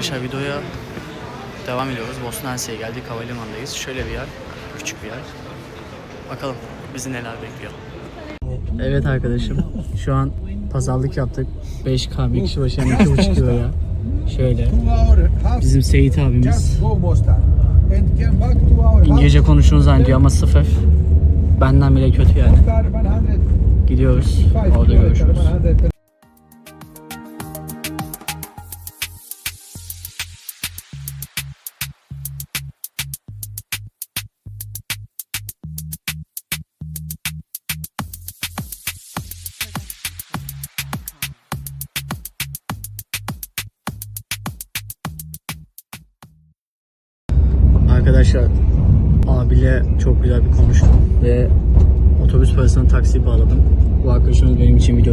Arkadaşlar videoya devam ediyoruz. Bosna Hersek'e geldik. Havalimanındayız. Şöyle bir yer. Küçük bir yer. Bakalım bizi neler bekliyor. Evet arkadaşım. Şu an pazarlık yaptık. 5K bir kişi başına 2,5 liraya. Şöyle. Bizim Seyit abimiz. İngilizce konuştuğunu zannediyor ama sıfır. Benden bile kötü yani. Mostar 105 Gidiyoruz. Orada görüşürüz.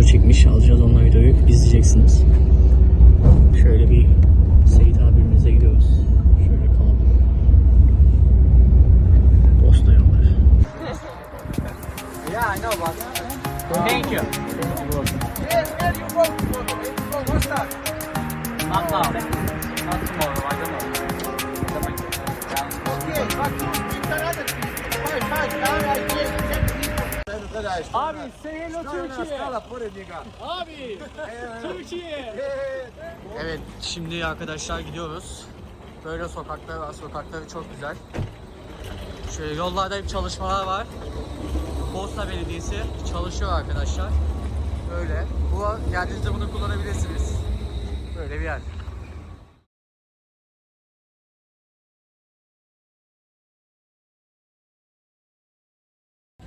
Çekmiş. Alacağız arkadaşlar gidiyoruz. Böyle sokaklar var. Sokakları çok güzel. Şöyle yollarda hep çalışmalar var. Bosna Belediyesi çalışıyor arkadaşlar. Böyle. Bu geldiğinizde bunu kullanabilirsiniz. Böyle bir yer.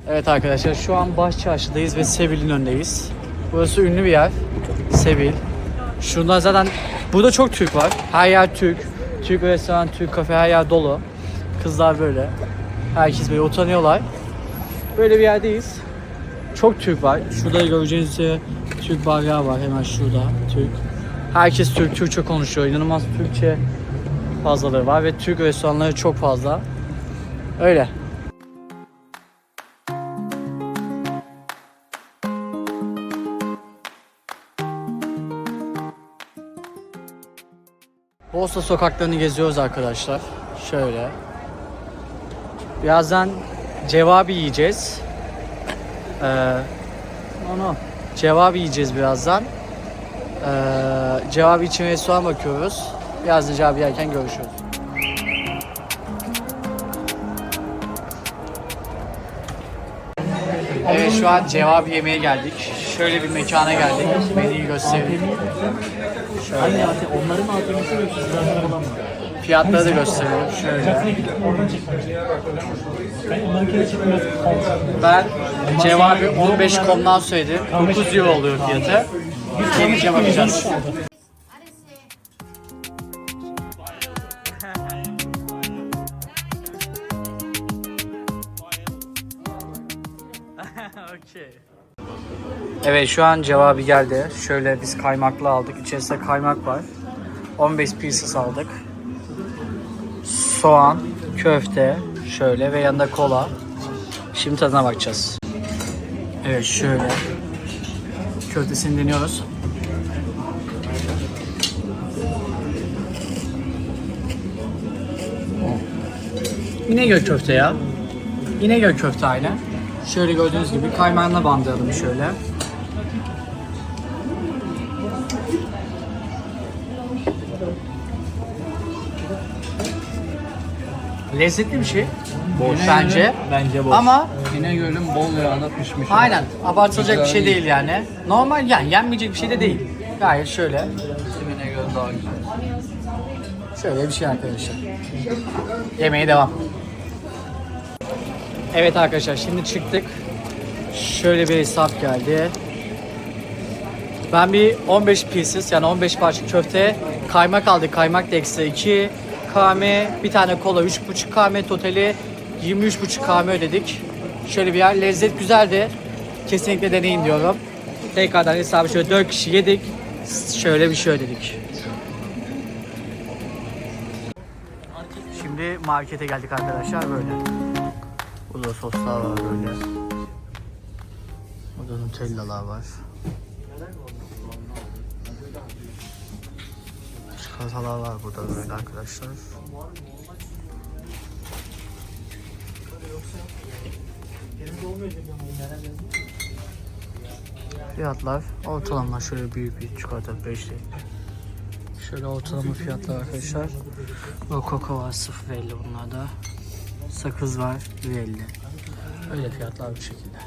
Evet arkadaşlar şu an Baş Çarşı'dayız ve Sebil'in önündeyiz. Burası ünlü bir yer. Sebil. Şurada zaten burada çok Türk var. Her yer Türk. Türk restoran, Türk kafe her yer dolu. Kızlar böyle. Herkes böyle utanıyorlar. Böyle bir yerdeyiz. Çok Türk var. Şurada göreceğiniz üzere Türk bayrağı var hemen şurada. Türk. Herkes Türk, Türkçe konuşuyor. İnanılmaz Türkçe fazlalığı var ve Türk restoranları çok fazla. Öyle. Bosna sokaklarını geziyoruz arkadaşlar. Şöyle. Birazdan cevabi yiyeceğiz. Ee, onu cevabi yiyeceğiz birazdan. Ee, cevabi için restoran bakıyoruz. Birazdan cevabi yerken görüşürüz. Evet şu an cevabi yemeye geldik. Şöyle bir mekana geldik. Menüyü göstereyim. Şöyle. Onların alternatifi yok. Sizden falan mı? Fiyatları da gösteriyorum. Şöyle. Ben onların kere çekmiyorum. Ben cevabi 15 komdan söyledim. 9 euro oluyor fiyatı. Yemeyeceğim bakacağız. Evet şu an cevabı geldi. Şöyle biz kaymaklı aldık. İçerisinde kaymak var. 15 pieces aldık. Soğan, köfte şöyle ve yanında kola. Şimdi tadına bakacağız. Evet şöyle. Köftesini deniyoruz. İnegöl köfte ya. İnegöl köfte aynı. Şöyle gördüğünüz gibi kaymağına bandıralım şöyle. Lezzetli bir şey. Bence. Bence boş. Ama İnegöl'ün bol yağında pişmiş. aynen abartılacak bir şey değil yani. Normal yani yenmeyecek bir şey de değil. Gayet şöyle. İnegöl daha güzel. Şöyle bir şey arkadaşlar. Yemeğe devam. Evet arkadaşlar şimdi çıktık. Şöyle bir hesap geldi. Ben bir 15 pieces yani 15 parça köfte kaymak aldık. Kaymak da ekstra 2 km, bir tane kola 3,5 km totali 23,5 km ödedik. Şöyle bir yer lezzet güzeldi. Kesinlikle deneyin diyorum. Tekrardan hesabı şöyle 4 kişi yedik. Şöyle bir şey ödedik. Şimdi markete geldik arkadaşlar böyle. Burada soslar var böyle. Burada nutellalar var. Çikolatalar var burada böyle arkadaşlar. Fiyatlar ortalama şöyle büyük bir çikolata 5 lira. Şöyle ortalama fiyatlar arkadaşlar. Rokoko var 0.50 bunlarda. Sakız var 1.50. Öyle fiyatlar bu şekilde.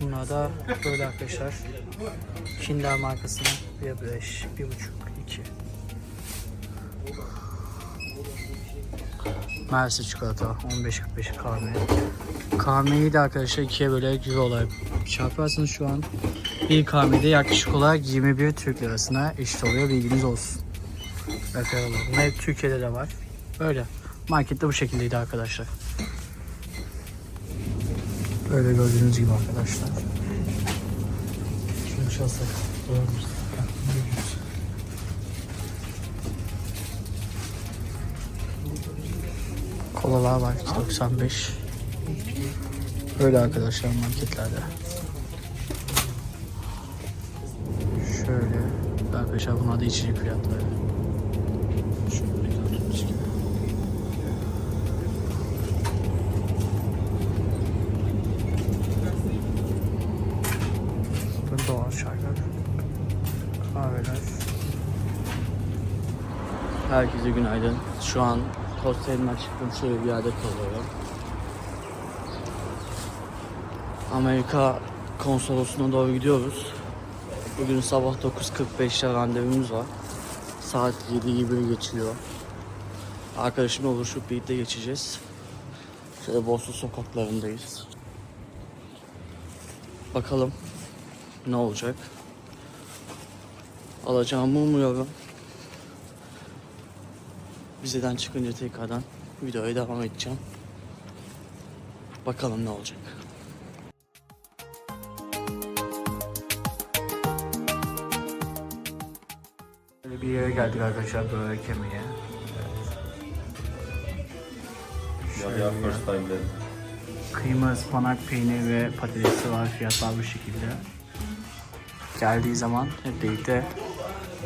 Bunlar da böyle arkadaşlar. Kinder markasının 1.5, 1.5, 2. Mersi çikolata 15.45 kahve. Kahveyi de arkadaşlar ikiye böyle euro olarak çarparsanız şu an bir kahvede yaklaşık olarak 21 Türk lirasına eşit oluyor bilginiz olsun. Bakalım. Hep Türkiye'de de var. Böyle. Markette bu şekildeydi arkadaşlar. Böyle gördüğünüz gibi arkadaşlar. Şunu çalsak. Kolalar var 95. Böyle arkadaşlar marketlerde. Şöyle arkadaşlar bunlar da içecek fiyatları. Herkese günaydın. Şu an hostelimden çıktım şöyle bir yerde kalıyorum. Amerika konsolosluğuna doğru gidiyoruz. Bugün sabah 9.45'te randevumuz var. Saat 7 gibi geçiyor. Arkadaşımla buluşup birlikte geçeceğiz. Şöyle Boston sokaklarındayız. Bakalım ne olacak. Alacağımı umuyorum. Vizeden çıkınca tekrardan videoya devam edeceğim. Bakalım ne olacak. Bir yere geldik arkadaşlar yemeye. Yeah, yeah, first time then. Kıyma, ıspanak, peynir ve patatesi var. Fiyatlar bu şekilde. Geldiği zaman hep birlikte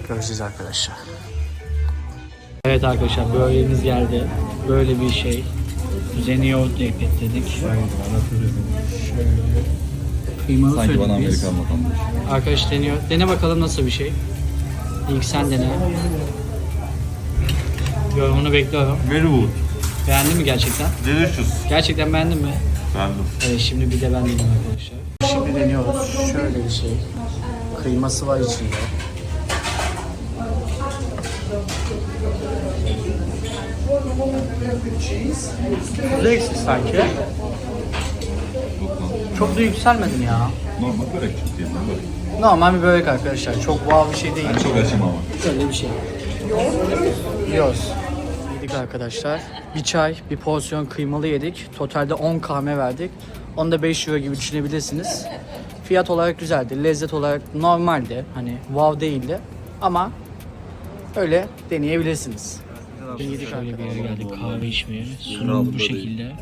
göreceğiz arkadaşlar. Evet arkadaşlar böreğimiz geldi. Böyle bir şey. Üzerine yoğurt da. Şöyle. Kıymalı Sanki bana söyledik biz. Amerikan vatandaşı. Arkadaş deniyor. Dene bakalım nasıl bir şey. İlk sen dene. Yorumunu bekliyorum. Very good. Beğendin mi gerçekten? Delicious. Gerçekten beğendin mi? Beğendim. Evet şimdi bir de ben deneyim arkadaşlar. Şimdi deniyoruz. Şöyle bir şey. Kıyması var içinde. Tuzu eksik sanki. Çok da yükselmedim ya. Normal börek börek. Normal bir börek arkadaşlar. Çok wow bir şey değil. Ben çok açım ama. Şöyle bir şey. Yiyoruz. Yedik arkadaşlar. Bir çay, bir porsiyon kıymalı yedik. Totalde 10 kahve verdik. Onu da 5 euro gibi düşünebilirsiniz. Fiyat olarak güzeldi. Lezzet olarak normaldi. Hani wow değildi. Ama öyle deneyebilirsiniz. Yedik Şöyle bir yere geldik kahve içmeye. Sunum bu şekilde.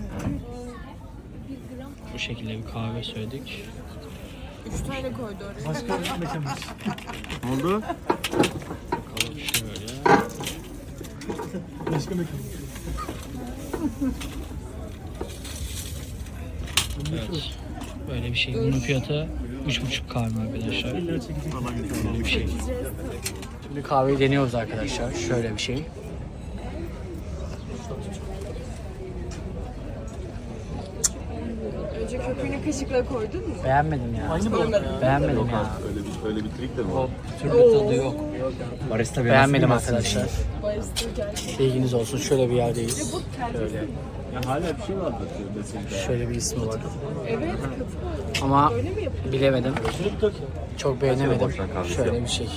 Bu şekilde bir kahve söyledik. Üç tane koydu oraya. Başka bir mekanmış. Ne oldu? Şöyle. Başka mekan. Evet. Böyle bir şey. Bunun fiyatı 3,5 kahve arkadaşlar. Böyle bir şey. Şimdi kahveyi deniyoruz arkadaşlar. Şöyle bir şey. Önce köpüğünü kaşıkla koydun mu? Beğenmedim ya. Aynı mı? Beğenmedim ya. Öyle bir, öyle bir trik de mi var? Barista Beğenmedim arkadaşlar. Barista geldi. Bilginiz olsun. Şöyle bir yerdeyiz. Şöyle. Ya hala bir şey vardır mesela. Şöyle bir ismi var. Evet katı. Ama Öyle mi yapıyor? bilemedim. Çok beğenemedim. Şöyle bir şey.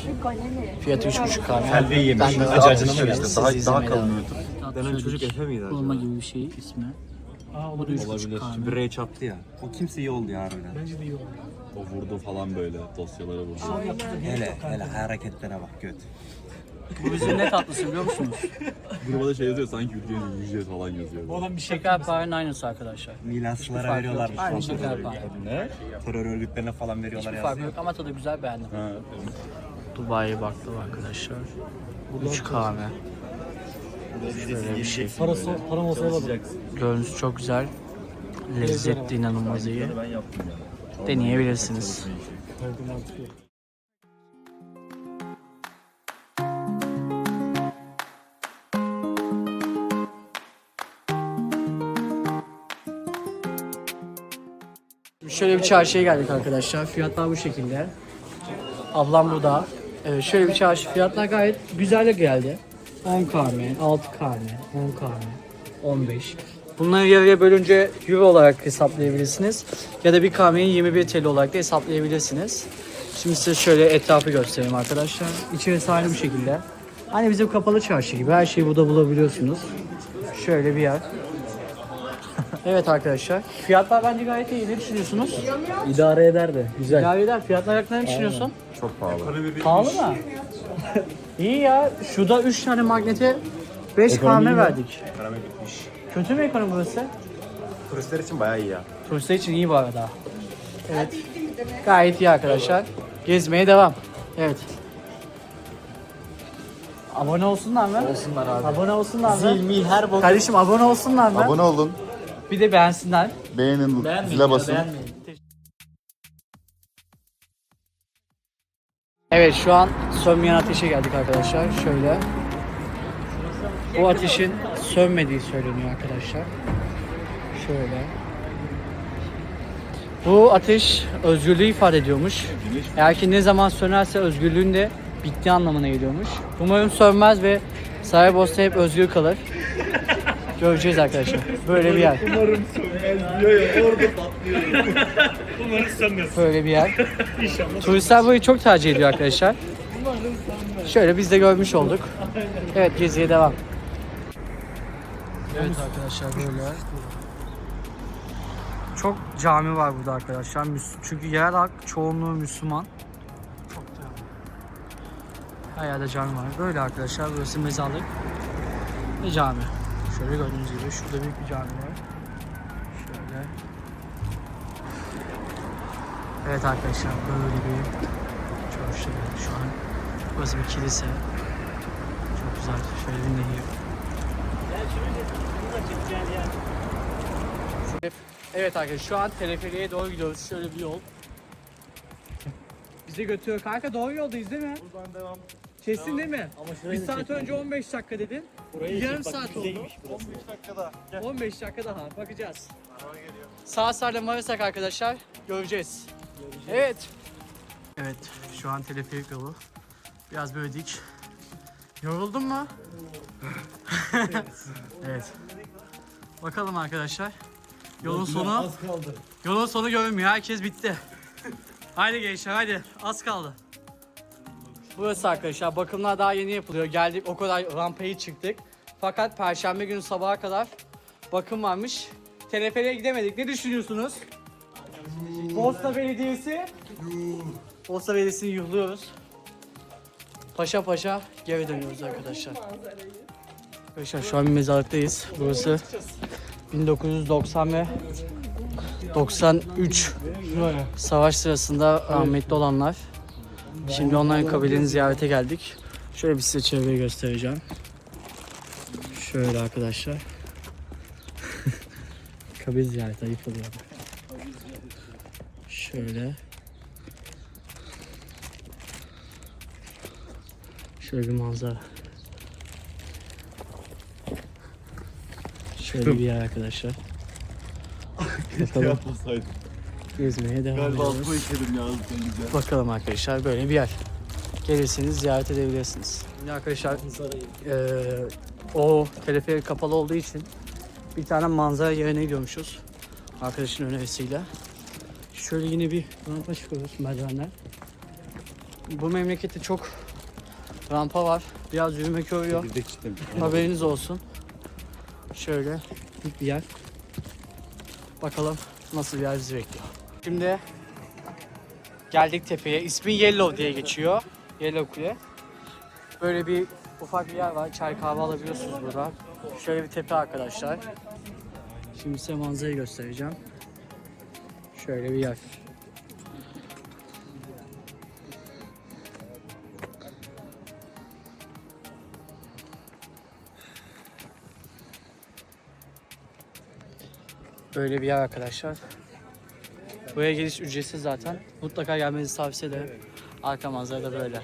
Fiyatı 3,5 kahve. Ben de Acıcına mı Şöyle geçti? siz Daha, daha kalın devam. YouTube'da. Denen çocuk Efe miydi acaba? gibi bir şey ismi. Aa o da da 3,5 Olabilir. Bir Ray çattı ya. O kimse iyi oldu ya harbiden. bence de iyi oldu. O vurdu falan böyle dosyalara vurdu. Hele hele hareketlere bak göt. Bu bizim ne tatlısı biliyor musunuz? Gruba da şey yazıyor sanki ülkenin yüzde falan yazıyor. Bu adam bir şey Şekerparenin aynısı arkadaşlar. Mirasçılara fark veriyorlarmış. yok. Aynı sonra. şekerpare. Ne? Terör örgütlerine falan veriyorlar Hiçbir farkı yazıyor. yok ama tadı güzel beğendim. Ha, Dubai baklava arkadaşlar. 3 kahve. Bir şey. Parası, param olsa alırım. Görünüş çok güzel. Lezzetli inanılmaz iyi. Deneyebilirsiniz. Şöyle bir çarşıya geldik arkadaşlar. Fiyatlar bu şekilde. Ablam burada. Evet, şöyle bir çarşı. Fiyatlar gayet güzel geldi. 10 km, 6 km, 10 km, 15. Bunları yarıya bölünce euro olarak hesaplayabilirsiniz. Ya da bir km'yi 21 TL olarak da hesaplayabilirsiniz. Şimdi size şöyle etrafı göstereyim arkadaşlar. İçerisi aynı bu şekilde. Hani bizim kapalı çarşı gibi her şeyi burada bulabiliyorsunuz. Şöyle bir yer. evet arkadaşlar. Fiyatlar bence gayet iyi. Ne düşünüyorsunuz? İdare eder de. Güzel. Ya eder fiyatlar hakkında ne düşünüyorsun? Çok pahalı. Pahalı mı? İyi ya. Şurada 3 tane magnete 5 km verdik. Ekonomi bitmiş. Kötü mü ekonomi burası? Turistler için bayağı iyi ya. Turistler için iyi bu arada. Evet. Gayet iyi arkadaşlar. Gezmeye devam. Evet. Abone olsunlar mı? Olsunlar abi. Abone olsunlar mı? Zil mil her bok. Kardeşim abone olsunlar mı? Abone olun. Bir de beğensinler. Beğenin. Beğenmeyin Zile basın. Evet şu an sönmeyen ateşe geldik arkadaşlar. Şöyle. Bu ateşin sönmediği söyleniyor arkadaşlar. Şöyle. Bu ateş özgürlüğü ifade ediyormuş. Eğer ki ne zaman sönerse özgürlüğün de bittiği anlamına geliyormuş. Umarım sönmez ve Saraybosna hep özgür kalır. Göreceğiz arkadaşlar. Böyle bir yer. Böyle bir yer. Turistler burayı çok tercih ediyor arkadaşlar. Şöyle biz de görmüş olduk. Evet geziye devam. Evet arkadaşlar böyle. Çok cami var burada arkadaşlar. Çünkü yer halk çoğunluğu Müslüman. Çok Her yerde cami var. Böyle arkadaşlar burası mezarlık ve cami. Şöyle gördüğünüz gibi şurada büyük bir cami var. Şöyle. Evet arkadaşlar böyle bir çarşı şu an. Burası bir kilise. Çok güzel. Şöyle bir nehir. Evet arkadaşlar şu an teleferiye doğru gidiyoruz. Şöyle bir yol. Bizi götürüyor. Kanka doğru yoldayız değil mi? Buradan devam. Kesin değil mi? bir saat önce 15 dakika dedin. Yarım saat oldu. 15 dakikada. 15 dakika daha. Bakacağız. Sağ salim varırsak arkadaşlar göreceğiz. Evet. Evet şu an teleferik yolu. Biraz böyle dik. Yoruldun mu? evet. Bakalım arkadaşlar. Yolun sonu Az kaldı. yolun sonu görünmüyor. Herkes bitti. Haydi gençler haydi. Az kaldı. Burası arkadaşlar bakımlar daha yeni yapılıyor. Geldik o kadar rampayı çıktık. Fakat perşembe günü sabaha kadar bakım varmış. Teleferiğe gidemedik. Ne düşünüyorsunuz? Posta Belediyesi. Posta Belediyesi'ni yuhluyoruz. Paşa paşa geri dönüyoruz arkadaşlar. Arkadaşlar şu an bir mezarlıktayız. Burası 1990 ve 93 savaş sırasında rahmetli olanlar. Şimdi onların kabileni ziyarete geldik. Şöyle bir size çevreyi göstereceğim. Şöyle arkadaşlar. Kabile ziyareti ayıp oluyor. Şöyle. Şöyle bir manzara. Şöyle bir yer arkadaşlar. Bakalım Yapmasaydım. gezmeye devam Galiba ediyoruz. altıma işledim ya. Güzel. Bakalım arkadaşlar böyle bir yer. Gelirseniz ziyaret edebilirsiniz. Şimdi arkadaşlar eee, o teleferik kapalı olduğu için bir tane manzara yerine gidiyormuşuz. Arkadaşın önerisiyle. Şöyle yine bir rampa çıkıyoruz merdivenler. Bu memlekette çok rampa var. Biraz yürümek yoruyor. Bir de. Haberiniz olsun. Şöyle bir yer. Bakalım nasıl bir yer bizi bekliyor. Şimdi geldik tepeye. İsmi Yellow diye geçiyor. Yellow Kule. Böyle bir ufak bir yer var. Çay kahve alabiliyorsunuz burada. Şöyle bir tepe arkadaşlar. Şimdi size manzarayı göstereceğim. Şöyle bir yer. Böyle bir yer arkadaşlar. Buraya geliş ücretsiz zaten. Mutlaka gelmenizi tavsiye ederim. Arka manzara da böyle.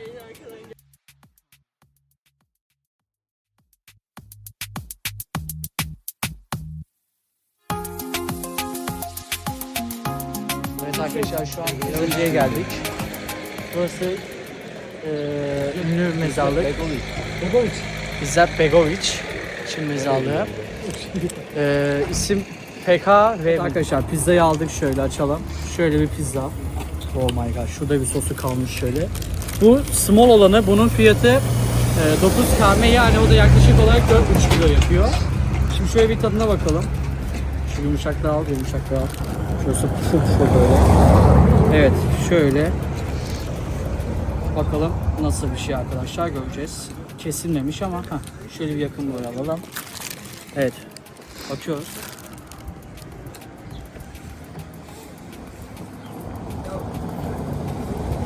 Arkadaşlar şu an Önce'ye geldik. Burası eee ünlü mezarlık. Begoviç. Bizzat Begoviç. Çin mezarlığı. Eee isim PK ve arkadaşlar pizzayı aldık şöyle açalım. Şöyle bir pizza. Oh my god. Şurada bir sosu kalmış şöyle. Bu small olanı bunun fiyatı e, 9 km yani o da yaklaşık olarak 4,5 kilo yapıyor. Şimdi şöyle bir tadına bakalım. Şu yumuşaklığı al, yumuşaklığı al. Şurası puf puf böyle. Evet, şöyle. Bakalım nasıl bir şey arkadaşlar göreceğiz. Kesilmemiş ama heh, şöyle bir yakın böyle alalım. Evet, bakıyoruz.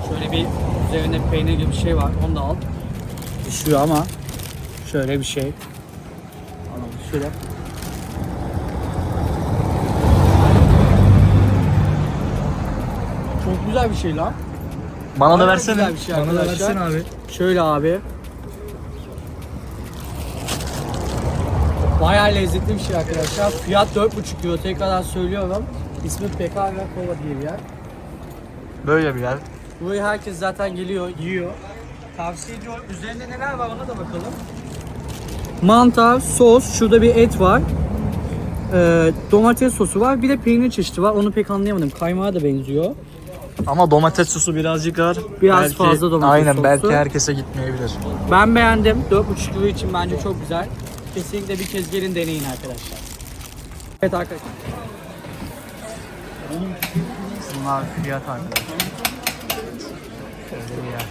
Şöyle bir üzerinde peynir gibi bir şey var. Onu da al. Düşüyor ama şöyle bir şey. Alalım şöyle. Güzel bir şey lan. Bana da versene. güzel bir şey Bana da arkadaşlar. versene abi. Şöyle abi. Bayağı lezzetli bir şey arkadaşlar. Fiyat 4,5 euro. Tekrardan söylüyorum. İsmi PK Kova diye bir yer. Böyle bir yer. Buraya herkes zaten geliyor, yiyor. Tavsiye ediyorum. Üzerinde neler var ona da bakalım. Mantar, sos, şurada bir et var. Ee, domates sosu var. Bir de peynir çeşidi var. Onu pek anlayamadım. Kaymağa da benziyor. Ama domates sosu birazcık ağır. Biraz fazla domates Aynen sosu. belki herkese gitmeyebilir. Ben beğendim. 4,5 euro için bence çok güzel. Kesinlikle bir kez gelin deneyin arkadaşlar. Evet arkadaşlar. Bunlar fiyat arkadaşlar. Şöyle bir yer.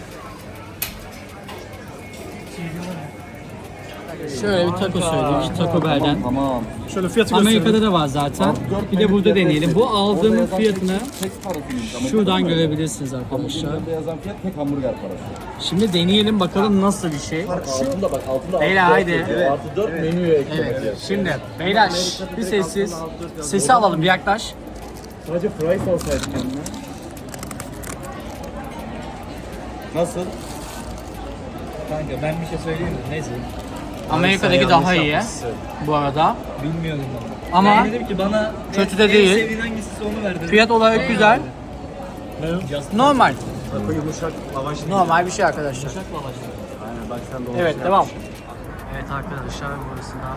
Şöyle bir taco söyledik. Taco Bell'den. Tamam. Şöyle fiyatı Amerika'da da var zaten. Bir de burada deneyelim. Bu aldığımın fiyatını şuradan görebilirsiniz arkadaşlar. yazan fiyat tek hamburger parası. Şimdi deneyelim bakalım nasıl bir şey. Altında bak altında. Beyler haydi. Artı 4 menüye Evet. Şimdi beyler şş, bir sessiz. Sesi alalım bir yaklaş. Sadece fries alsaydık kendine. Nasıl? Kanka ben bir şey söyleyeyim mi? Neyse. Amerika'daki daha iyi bu arada. Bilmiyordum ben. Ama Ben dedim ki bana kötü de en değil. sevdiğin hangisi onu ver dedim. Fiyat olarak güzel. Normal. Yumuşak lavaş. Normal bir şey arkadaşlar. Aynen bak sen de onu Evet şey devam. yapmışsın. Evet arkadaşlar burası da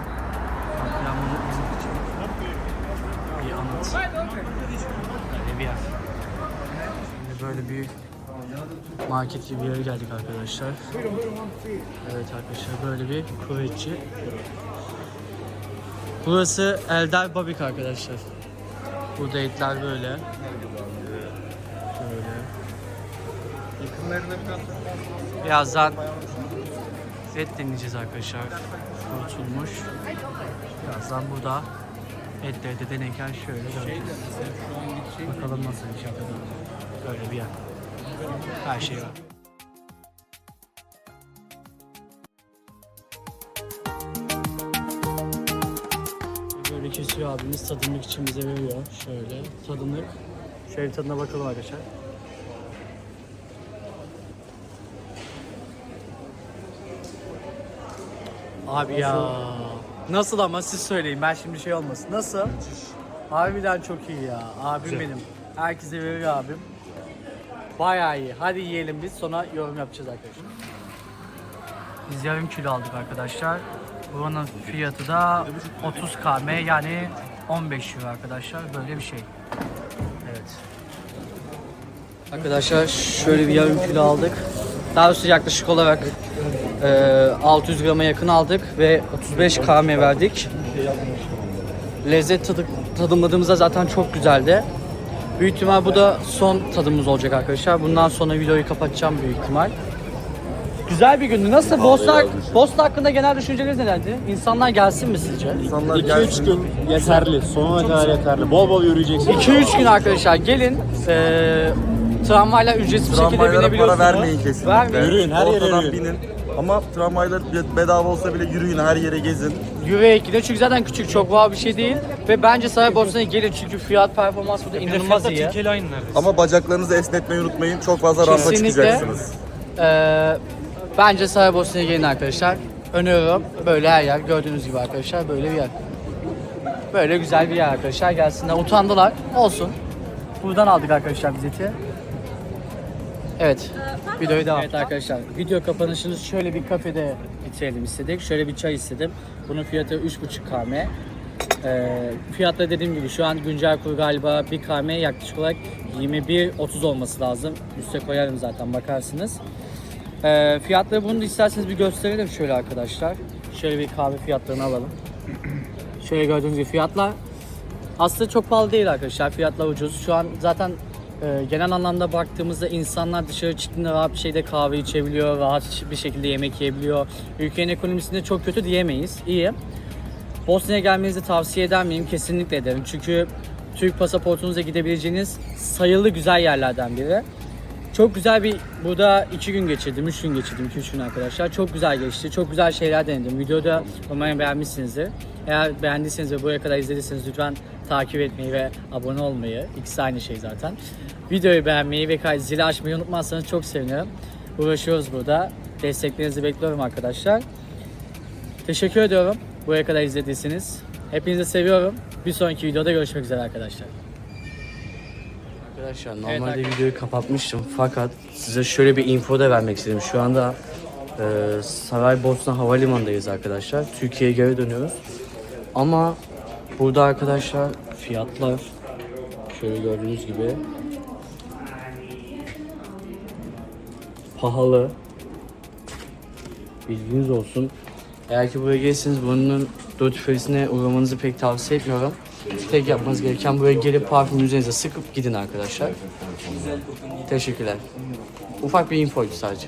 Abdülhamid'i izlemek için bir anıt. Böyle bir yer. Şimdi böyle bir market gibi bir yere geldik arkadaşlar. Evet arkadaşlar böyle bir kuvvetçi. Burası Eldar Babik arkadaşlar. Burada etler böyle. Şöyle. Birazdan et deneyeceğiz arkadaşlar. Kurutulmuş. Birazdan burada etleri de deneyken şöyle göreceğiz. Bakalım nasıl bir şey Böyle bir yer. Her şey var. Böyle kesiyor abimiz tadımlık için bize veriyor. Şöyle tadımlık. Şöyle bir tadına bakalım arkadaşlar. Abi ya. Nasıl ama siz söyleyin ben şimdi şey olmasın. Nasıl? Harbiden çok iyi ya. Abim benim. Herkese veriyor abim. Bayağı iyi. Hadi yiyelim biz sonra yorum yapacağız arkadaşlar. Biz yarım kilo aldık arkadaşlar. Buranın fiyatı da 30 km yani 15 euro arkadaşlar. Böyle bir şey. Evet. Arkadaşlar şöyle bir yarım kilo aldık. Daha doğrusu yaklaşık olarak e, 600 grama yakın aldık ve 35 km verdik. Lezzet tadı, tadımladığımızda zaten çok güzeldi. Büyük ihtimal bu da son tadımız olacak arkadaşlar. Bundan sonra videoyu kapatacağım büyük ihtimal. Güzel bir gündü. Nasıl? Bosna, Bosna hakkında genel düşünceleriniz nelerdi? İnsanlar gelsin mi sizce? 2-3 gün yeterli. Sonuna kadar yeterli. Bol bol yürüyeceksin. 2-3 gün arkadaşlar gelin. Ee, tramvayla ücretsiz bir şekilde Tramvaylara binebiliyorsunuz. para vermeyin kesinlikle. Vermeyin. Yürüyün her yere Ortadan yürüyün. binin. Ama tramvaylar bedava olsa bile yürüyün her yere gezin. Yürüyerek gidiyor çünkü zaten küçük çok wow bir şey değil. Ve bence Saraybosna'ya gelin çünkü fiyat performans burada inanılmaz iyi. İle aynı neredeyse. Ama bacaklarınızı esnetmeyi unutmayın. Çok fazla rampa Kesinlikle. çıkacaksınız. Ee, bence Saraybosna'ya gelin arkadaşlar. Öneriyorum. Böyle her yer gördüğünüz gibi arkadaşlar böyle bir yer. Böyle güzel bir yer arkadaşlar. Gelsinler. Utandılar. Olsun. Buradan aldık arkadaşlar bizeti. Evet. Videoyu devam. Evet arkadaşlar. Video kapanışını şöyle bir kafede bitirelim istedik. Şöyle bir çay istedim. Bunun fiyatı 3,5 km. Ee, fiyatla dediğim gibi şu an güncel kur galiba bir km yaklaşık olarak 21.30 olması lazım. Üste koyarım zaten bakarsınız. Ee, fiyatları bunu da isterseniz bir gösterelim şöyle arkadaşlar. Şöyle bir kahve fiyatlarını alalım. Şöyle gördüğünüz gibi fiyatlar aslında çok pahalı değil arkadaşlar. Fiyatlar ucuz. Şu an zaten e, genel anlamda baktığımızda insanlar dışarı çıktığında rahat bir şekilde kahve içebiliyor, rahat bir şekilde yemek yiyebiliyor. Ülkenin ekonomisinde çok kötü diyemeyiz. İyi. Bosna'ya gelmenizi tavsiye eder miyim? Kesinlikle ederim. Çünkü Türk pasaportunuzla gidebileceğiniz sayılı güzel yerlerden biri. Çok güzel bir burada iki gün geçirdim, üç gün geçirdim, iki gün arkadaşlar. Çok güzel geçti, çok güzel şeyler denedim. Videoda umarım beğenmişsinizdir. Eğer beğendiyseniz ve buraya kadar izlediyseniz lütfen takip etmeyi ve abone olmayı, ikisi aynı şey zaten. Videoyu beğenmeyi ve zili açmayı unutmazsanız çok sevinirim. Uğraşıyoruz burada. Desteklerinizi bekliyorum arkadaşlar. Teşekkür ediyorum buraya kadar izlediyseniz. Hepinizi seviyorum. Bir sonraki videoda görüşmek üzere arkadaşlar. Arkadaşlar normalde videoyu kapatmıştım fakat size şöyle bir info da vermek istedim. Şu anda e, Saraybosna Havalimanı'ndayız arkadaşlar. Türkiye'ye geri dönüyoruz. Ama burada arkadaşlar fiyatlar şöyle gördüğünüz gibi pahalı. Bilginiz olsun. Eğer ki buraya gelirseniz bunun duty free'sine uğramanızı pek tavsiye etmiyorum. Tek yapmanız gereken buraya gelip parfüm üzerinize sıkıp gidin arkadaşlar. Teşekkürler. Ufak bir infoydu sadece.